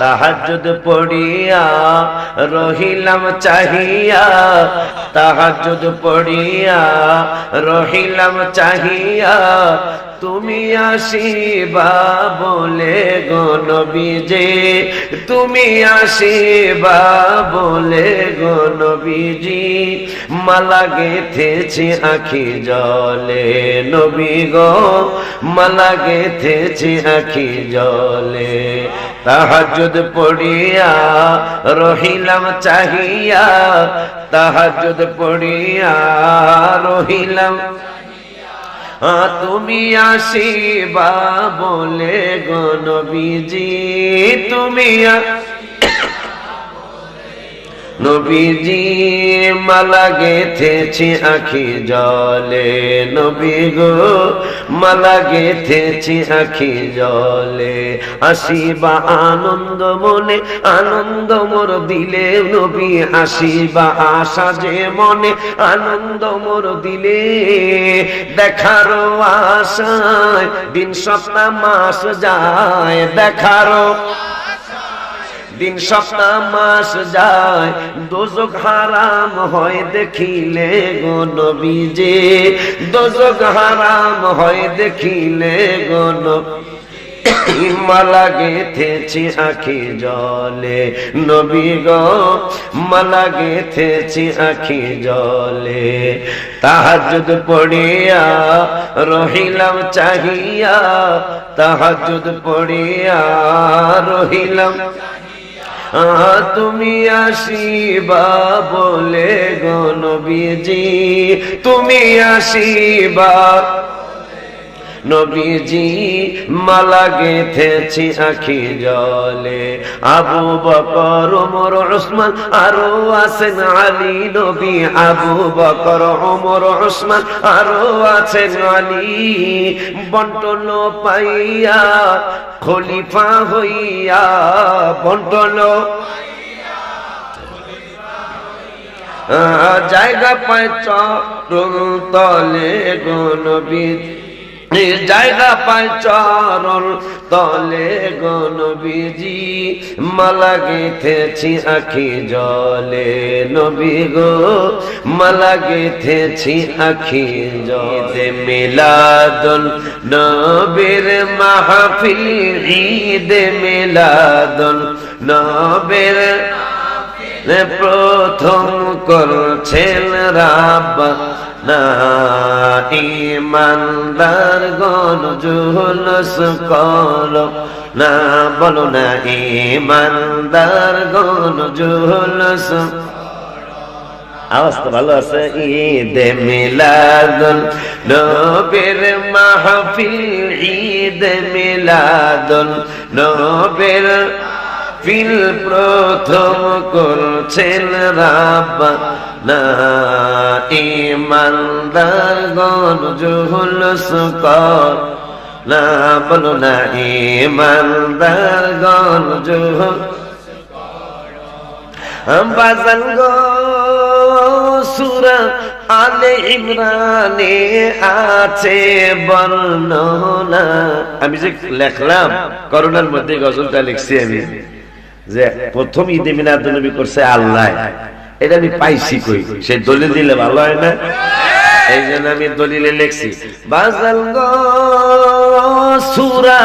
তাহাজ্জুদ পড়িয়া রহিলাম চাহিয়া, তাহাজ্জুদ পড়িয়া রহিলাম চাহিয়া, তুমি আসিবা বলে গো নবীজি, তুমি আসিবা বলে গো নবীজি, মালা গেথেছি আখি জলে নবী গো, মালা গেথেছি আখি জলে তাহাজুদ পড়িয়া রহিলাম চাহিয়া তাহাজুদ পড়িয়া রহিলাম তুমি আসিবা বলে গণবিজি তুমি নবীজি মালা গেথেছি আখি জলে। নবী গো মালা গেথেছি আখি জলে। আসিবা আনন্দ মনে, আনন্দ মোর দিলে নবী আসিবা আশা যে মনে, আনন্দ মোর দিলে দেখারও আশায় দিন সপ্তাহ মাস যায় দেখারও দিন সপ্তাহ, মাস যায়, দোজক হারাম হয় দেখিলে গো নবীজে। দোজক হারাম হয় দেখিলে গো নবী মালা গেথেছি আখি জলে। নবী গো মালা গেথেছি আখি জলে। তাহাজুদ পড়িয়া রহিলাম চাহিয়া তাহাজুদ পড়িয়া রহিলাম তুমি আসিবা বলে গণবীজি তুমি আসিবা নবীজি, মালা গেথেছি আখি জলে। আবু বকর, ওমর, ওসমান, আরও আছেন আলী নবী। আবু বকর, ওমর, ওসমান, আরও আছেন আলী। বন্টন পাইয়া, খলিফা হইয়া, বন্টন জায়গা পায় চরণ তলে গনবী জায়গা পায় চরণ তলে গনবীজি মালা গেথেছি আখি জলে। নবী গো, মালা গেথেছি আখি জলে। মিলাদুল নবীর মাহফিল, ঈদ মিলাদুল নবীর প্রথম করছেন রাব ইমানদার গণ জুলস কর না বলো না ইমানদার গণ জুলস আওয়াজ তো ভালো আছে, ঈদ মিলাদুল নবীর মাহফিল, ঈদ মিলাদুল নবীর ফিল প্রথম করছেন রাব না ইমানদার গণ জুহুলস কর না বলো না ইমানদার গণ জুহুল বাজান গো সুরা আলে ইমরানে আছে বর্ণনা। আমি যে লেখলাম, করোনার মধ্যে গজলটা লিখছি আমি। যে প্রথম ঈদে নবী করছে আল্লাহ। এটা আমি পাইছি কই? সেই দলিল দিলে ভালো হয় না? এই জন্য আমি দলিলে লিখছি বাজাল গো সুরা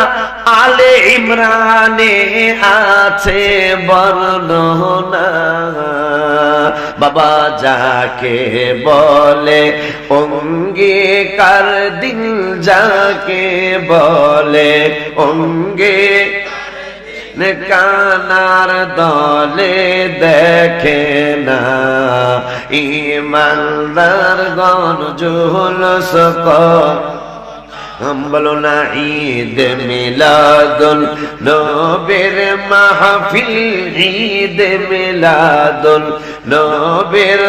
আলে ইমরানে আছে বর্ণনা। বাবা যাকে বলে অঙ্গীকার দিল যাকে বলে অঙ্গে কানার দলে দেখে না। ইমানদার গণ জুলস বলো না ঈদ মিলাদুল নবের মাহফিল ঈদ মিলাদুল নবের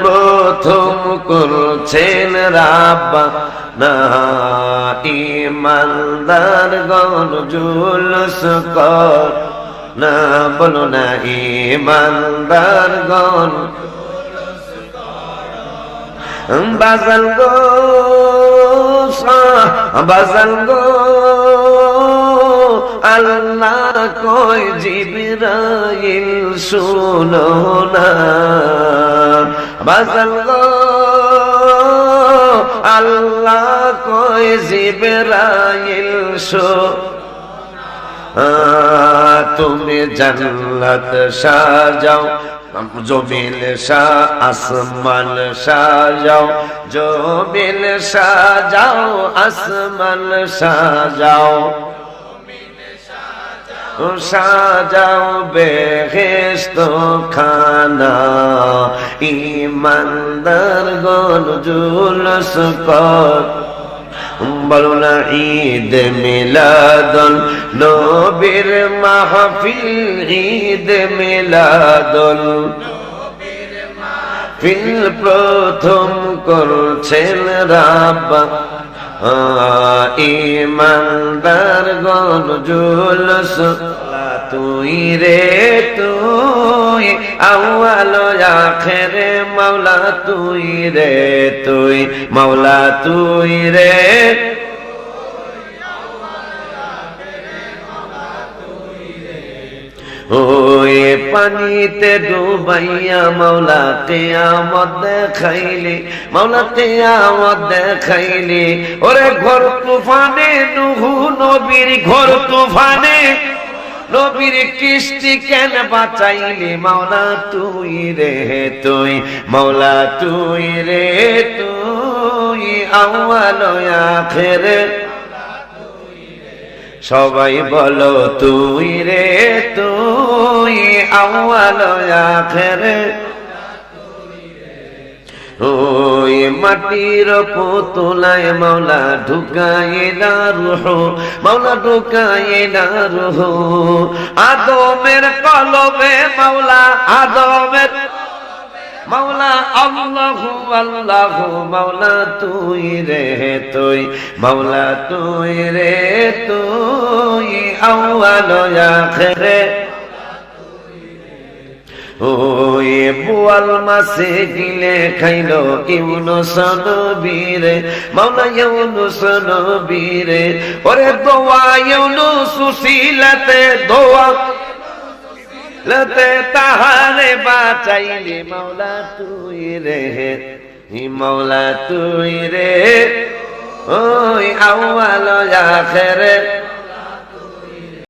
প্রথম করছেন রাব্বা না ইমানদার গণ জুলস কর। না বলো না ইমানদার গণ বাজাল গো বাজাল গো। আল্লাহ কয় জিবরাইল শুনো না। বাজাল গো আল্লাহ কয় জিবরাইল আহ, তুমি জান্নাত সাজাও জমিল শাহ আসমান সাজাও জমিল সাজাও আসমান সাজাও। সাজাও বেহেস্ত খানা ইমানদার গন জুলস কর বলো না ঈদ মিলাদুল নবীর মাহফিল, ঈদ মিলাদুল ফিল প্রথম করছেন রাব্বা। ইমানদার গণ জুলস তুই রে তুই আউয়াল আখেরে মাওলা তুই রে তুই, মাওলা তুই রে। ওই পানিতে ডুবাইয়া মাওলা কেয়ামত দেখাইলি, মাওলা কেয়ামত দেখাইলি। ওরে ঘর তুফানে, নুহু নবীর ঘর তুফানে নবীর কৃষ্টি কেন বাঁচাইলি? মাওলা তুই রে, তুই, মাওলা তুই রে, তুই আওয়াল আখেরে। সবাই বলো তুই রে, তুই আওয়াল আখেরে। ওই মাটির পুতুলায় মাওলা ঢুকায়ে না রুহ, মাওলা ঢুকায়ে না রুহ। আদমের কলবে মাওলা, আদমের মাওলা, আল্লাহু আল্লাহু, মাওলা তুই রে তুই, মাওলা তুই রে তুই, আউয়াল আখিরে। ওই বুয়াল মাসে গিলে খাইল ইউনুস নবীরে, মাওলা ইউনুস নবীরে। ওরে দোয়া ইউনুস সিলাতে দোয়া লতে তাহারে বাঁচাইলে মাওলা তুই রে। হি মাওলা তুই রে। ওই আউয়াল আখেরে